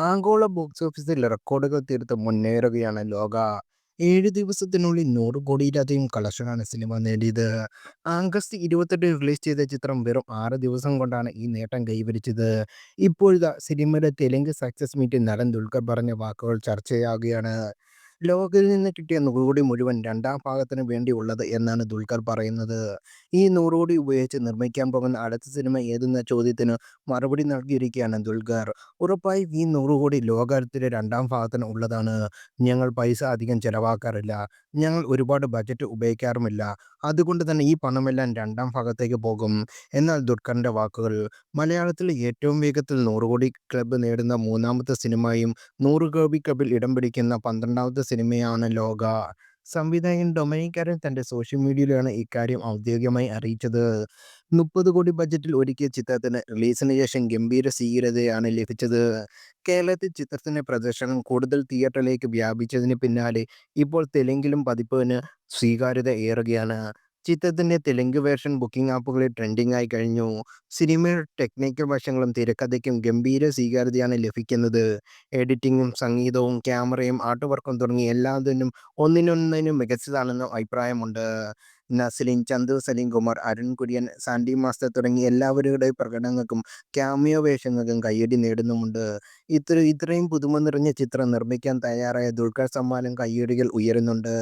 ആഗോള ബോക്സ് ഓഫീസിൽ റെക്കോർഡുകൾ തീർത്ത് മുന്നേറുകയാണ് ലോക. ഏഴ് ദിവസത്തിനുള്ളിൽ നൂറ് കോടിയിലധികം കളക്ഷനാണ് സിനിമ നേടിയത്. ആഗസ്റ്റ് ഇരുപത്തെട്ട് റിലീസ് ചെയ്ത ചിത്രം വെറും ആറ് ദിവസം കൊണ്ടാണ് ഈ നേട്ടം കൈവരിച്ചത്. ഇപ്പോഴത്തെ സിനിമയുടെ തെലുങ്ക് സക്സസ് മീറ്റിൽ നടൻ ദുൽഖർ പറഞ്ഞ വാക്കുകൾ ചർച്ചയാകുകയാണ്. ലോകത്തിൽ നിന്ന് കിട്ടിയ നൂറുകോടി മുഴുവൻ രണ്ടാം ഭാഗത്തിന് വേണ്ടിയുള്ളത് എന്നാണ് ദുൽഖർ പറയുന്നത്. ഈ നൂറുകോടി ഉപയോഗിച്ച് നിർമ്മിക്കാൻ പോകുന്ന അടുത്ത സിനിമ ഏതെന്ന ചോദ്യത്തിന് മറുപടി നൽകിയിരിക്കുകയാണ് ദുൽഖർ. ഉറപ്പായും ഈ നൂറുകോടി ലോകത്തിലെ രണ്ടാം ഭാഗത്തിന് ഉള്ളതാണ്. ഞങ്ങൾ പൈസ അധികം ചെലവാക്കാറില്ല. ഞങ്ങൾ ഒരുപാട് ബജറ്റ് ഉപയോഗിക്കാറുമില്ല. അതുകൊണ്ട് തന്നെ ഈ പണമെല്ലാം രണ്ടാം ഭാഗത്തേക്ക് പോകും. എന്നാൽ ദുൽഖറിന്റെ വാക്കുകൾ. മലയാളത്തിൽ ഏറ്റവും വേഗത്തിൽ നൂറുകോടി ക്ലബ്ബ് ക്ലബ് നേടുന്ന മൂന്നാമത്തെ സിനിമയും നൂറുകോടി ക്ലബിൽ ഇടം പിടിക്കുന്ന പന്ത്രണ്ടാമത്തെ സിനിമയുമാണ് ലോക. സംവിധായകൻ ഡൊമിനിക് അരൺ തന്റെ സോഷ്യൽ മീഡിയയിലാണ് ഇക്കാര്യം ഔദ്യോഗികമായി അറിയിച്ചത്. മുപ്പത് കോടി ബജറ്റിൽ ഒരുക്കിയ ചിത്രത്തിന് റിലീസിന് ശേഷം ഗംഭീര സ്വീകരതയാണ് ലഭിച്ചത്. കേരളത്തിൽ ചിത്രത്തിന്റെ പ്രദർശനം കൂടുതൽ തിയേറ്ററിലേക്ക് വ്യാപിച്ചതിന് പിന്നാലെ ഇപ്പോൾ തെലുങ്കിലും പതിപ്പിന് സ്വീകാര്യത ഏറുകയാണ്. ചിത്രത്തിന്റെ തെലുങ്ക് വേർഷൻ ബുക്കിംഗ് ആപ്പുകളിൽ ട്രെൻഡിംഗ് ആയി കഴിഞ്ഞു. സിനിമയുടെ ടെക്നിക്കൽ വശങ്ങളും തിരക്കഥയ്ക്കും ഗംഭീര സ്വീകാര്യതയാണ് ലഭിക്കുന്നത്. എഡിറ്റിംഗും സംഗീതവും ക്യാമറയും ആർട്ട് വർക്കും തുടങ്ങി എല്ലാത്തിനും ഒന്നിനൊന്നിനും മികച്ചതാണെന്ന് അഭിപ്രായമുണ്ട്. നസ്ലിൻ, ചന്തു സലീം കുമാർ അരുൺ കുര്യൻ, സാൻഡി മാസ്റ്റർ തുടങ്ങി എല്ലാവരുടെ പ്രകടനങ്ങൾക്കും ക്യാമിയോ വേഷങ്ങൾക്കും കയ്യടി നേടുന്നുമുണ്ട്. ഇത്ര ഇത്രയും പുതുമ നിറഞ്ഞ ചിത്രം നിർമ്മിക്കാൻ തയ്യാറായ ദുൽഖർ സമ്മാനം കയ്യടികൾ ഉയരുന്നുണ്ട്.